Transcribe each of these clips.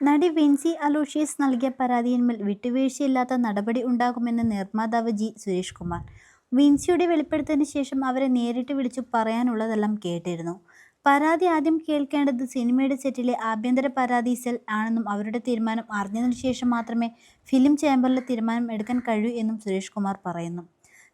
നടി വിൻസി അലോഷ്യസ് നൽകിയ പരാതിയിന്മേൽ വിട്ടുവീഴ്ചയില്ലാത്ത നടപടി ഉണ്ടാകുമെന്ന് നിർമ്മാതാവ് ജി സുരേഷ് കുമാർ. വിൻസിയുടെ വെളിപ്പെടുത്തിന് ശേഷം അവരെ നേരിട്ട് വിളിച്ചു പറയാനുള്ളതെല്ലാം കേട്ടിരുന്നു. പരാതി ആദ്യം കേൾക്കേണ്ടത് സിനിമയുടെ സെറ്റിലെ ആഭ്യന്തര പരാതി സെൽ ആണെന്നും അവരുടെ തീരുമാനം അറിഞ്ഞതിനു ശേഷം മാത്രമേ ഫിലിം ചേംബറിലെ തീരുമാനം എടുക്കാൻ കഴിയൂ എന്നും സുരേഷ് കുമാർ പറയുന്നു.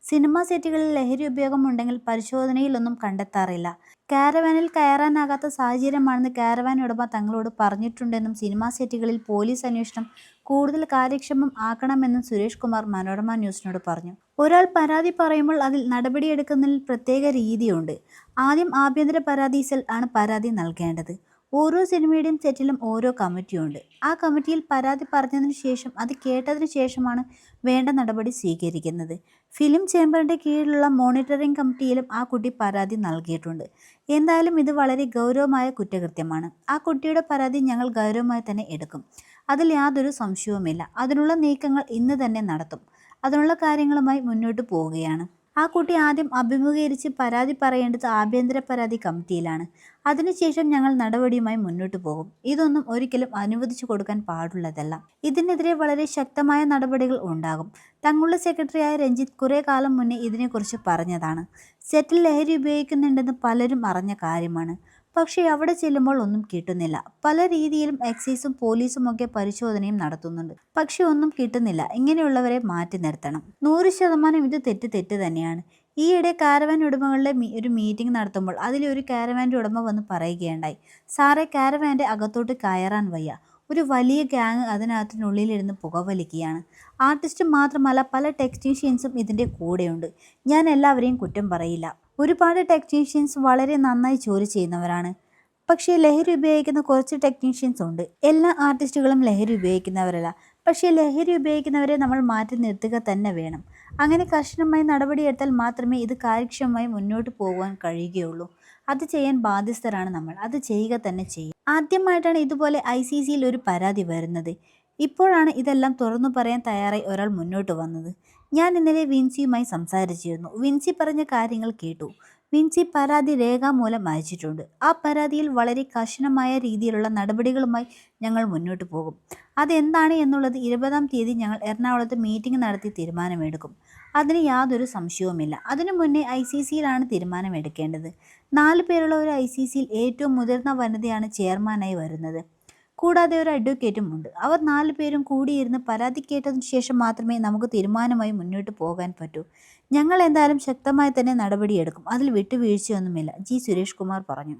സിനിമാ സെറ്റുകളിൽ ലഹരി ഉപയോഗം ഉണ്ടെങ്കിൽ പരിശോധനയിലൊന്നും കണ്ടെത്താറില്ല. കാരവാനിൽ കയറാനാകാത്ത സാഹചര്യമാണെന്ന് കാരവാൻ ഉടമ തങ്ങളോട് പറഞ്ഞിട്ടുണ്ടെന്നും സിനിമാ സെറ്റുകളിൽ പോലീസ് അന്വേഷണം കൂടുതൽ കാര്യക്ഷമം ആക്കണമെന്നും സുരേഷ് കുമാർ മനോരമ ന്യൂസിനോട് പറഞ്ഞു. ഒരാൾ പരാതി പറയുമ്പോൾ അതിൽ നടപടിയെടുക്കുന്നതിൽ പ്രത്യേക രീതിയുണ്ട്. ആദ്യം ആഭ്യന്തര പരാതി സെൽ ആണ് പരാതി നൽകേണ്ടത്. ഓരോ സിനിമയുടെയും സെറ്റിലും ഓരോ കമ്മിറ്റിയുണ്ട് ആ കമ്മിറ്റിയിൽ പരാതി പറഞ്ഞതിന് ശേഷം അത് കേട്ടതിന് ശേഷമാണ് വേണ്ട നടപടി സ്വീകരിക്കുന്നത്. ഫിലിം ചേംബറിന്റെ കീഴിലുള്ള മോണിറ്ററിംഗ് കമ്മിറ്റിയിലും ആ കുട്ടി പരാതി നൽകിയിട്ടുണ്ട്. എന്തായാലും ഇത് വളരെ ഗൗരവമായ കുറ്റകൃത്യമാണ്. ആ കുട്ടിയുടെ പരാതി ഞങ്ങൾ ഗൗരവമായി തന്നെ എടുക്കും. അതിൽ യാതൊരു സംശയവുമില്ല. അതിനുള്ള നീക്കങ്ങൾ ഇന്ന് തന്നെ നടത്തും. അതിനുള്ള കാര്യങ്ങളുമായി മുന്നോട്ട് പോവുകയാണ്. ആ കുട്ടി ആദ്യം അഭിമുഖീകരിച്ച് പരാതി പറയേണ്ടത് ആഭ്യന്തര പരാതി കമ്മിറ്റിയിലാണ്. അതിനുശേഷം ഞങ്ങൾ നടപടിയുമായി മുന്നോട്ട് പോകും. ഇതൊന്നും ഒരിക്കലും അനുവദിച്ചു കൊടുക്കാൻ പാടുള്ളതല്ല. ഇതിനെതിരെ വളരെ ശക്തമായ നടപടികൾ ഉണ്ടാകും. തങ്ങളുടെ സെക്രട്ടറിയായ രഞ്ജിത്ത് കുറേ കാലം മുന്നേ ഇതിനെക്കുറിച്ച് പറഞ്ഞതാണ്. സെറ്റിൽ ലഹരി ഉപയോഗിക്കുന്നുണ്ടെന്ന് പലരും അറിഞ്ഞ കാര്യമാണ്. പക്ഷേ അവിടെ ചെല്ലുമ്പോൾ ഒന്നും കിട്ടുന്നില്ല. പല രീതിയിലും എക്സൈസും പോലീസും ഒക്കെ പരിശോധനയും നടത്തുന്നുണ്ട്. പക്ഷെ ഒന്നും കിട്ടുന്നില്ല. ഇങ്ങനെയുള്ളവരെ മാറ്റി നിർത്തണം. നൂറ് ശതമാനം ഇത് തെറ്റ് തെറ്റ് തന്നെയാണ്. ഈയിടെ കാരവാൻ ഉടമകളുടെ ഒരു മീറ്റിംഗ് നടത്തുമ്പോൾ അതിലൊരു കാരവാന്റെ ഉടമ വന്ന് പറയുകയുണ്ടായി. സാറെ കാരവാന്റെ അകത്തോട്ട് കയറാൻ വയ്യ. ഒരു വലിയ ഗ്യാങ് അതിനകത്തിനുള്ളിലിരുന്ന് പുകവലിക്കുകയാണ്. ആർട്ടിസ്റ്റ് മാത്രമല്ല പല ടെക്നീഷ്യൻസും ഇതിന്റെ കൂടെയുണ്ട്. ഞാൻ എല്ലാവരെയും കുറ്റം പറയില്ല. ഒരുപാട് ടെക്നീഷ്യൻസ് വളരെ നന്നായി ജോലി ചെയ്യുന്നവരാണ്. പക്ഷേ ലഹരി ഉപയോഗിക്കുന്ന കുറച്ച് ടെക്നീഷ്യൻസ് ഉണ്ട്. എല്ലാ ആർട്ടിസ്റ്റുകളും ലഹരി ഉപയോഗിക്കുന്നവരല്ല. പക്ഷേ ലഹരി ഉപയോഗിക്കുന്നവരെ നമ്മൾ മാറ്റി നിർത്തുക തന്നെ വേണം. അങ്ങനെ കർശനമായി നടപടിയെടുത്താൽ മാത്രമേ ഇത് കാര്യക്ഷമമായി മുന്നോട്ട് പോകുവാൻ കഴിയുകയുള്ളൂ. അത് ചെയ്യാൻ ബാധ്യസ്ഥരാണ് നമ്മൾ. അത് ചെയ്യുക തന്നെ ചെയ്യും. ആദ്യമായിട്ടാണ് ഇതുപോലെ ഐ സി സിയിൽ ഒരു പരാതി വരുന്നത്. ഇപ്പോഴാണ് ഇതെല്ലാം തുറന്നു പറയാൻ തയ്യാറായി ഒരാൾ മുന്നോട്ട് വന്നത്. ഞാൻ ഇന്നലെ വിൻസിയുമായി സംസാരിച്ചിരുന്നു. വിൻസി പറഞ്ഞ കാര്യങ്ങൾ കേട്ടു. വിൻസി പരാതി രേഖാമൂലം അയച്ചിട്ടുണ്ട്. ആ പരാതിയിൽ വളരെ കർശനമായ രീതിയിലുള്ള നടപടികളുമായി ഞങ്ങൾ മുന്നോട്ട് പോകും. അതെന്താണ് എന്നുള്ളത് ഇരുപതാം തീയതി ഞങ്ങൾ എറണാകുളത്ത് മീറ്റിംഗ് നടത്തി തീരുമാനമെടുക്കും. അതിന് യാതൊരു സംശയവുമില്ല. അതിനു മുന്നേ ഐ സി സിയിലാണ് തീരുമാനമെടുക്കേണ്ടത്. നാല് പേരുള്ള ഒരു ഐ സി സിയിൽ ഏറ്റവും മുതിർന്ന വനിതയാണ് ചെയർമാനായി വരുന്നത്. കൂടാതെ ഒരു അഡ്വക്കേറ്റും ഉണ്ട്. അവർ നാല് പേരും കൂടിയിരുന്ന് പരാതി കേട്ടതിന് ശേഷം മാത്രമേ നമുക്ക് തീരുമാനമായി മുന്നോട്ട് പോകാൻ പറ്റൂ. ഞങ്ങൾ എന്തായാലും ശക്തമായി തന്നെ നടപടിയെടുക്കും. അതിൽ വിട്ടുവീഴ്ചയൊന്നുമില്ല. ജി സുരേഷ് കുമാർ പറഞ്ഞു.